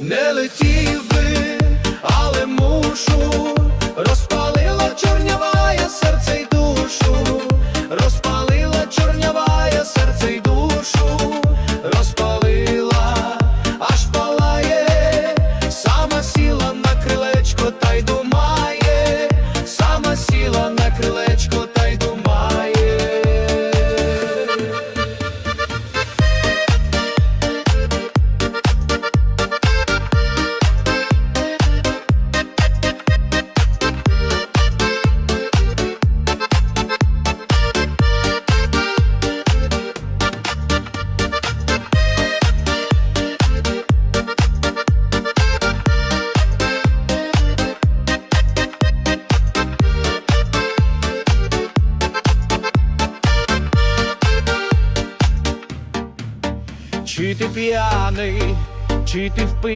не летів би, але мушу, розпалила чорнявая серце й душу, розпалила чорнявая серце й душу, Чи ти п'яний, чи ти впив?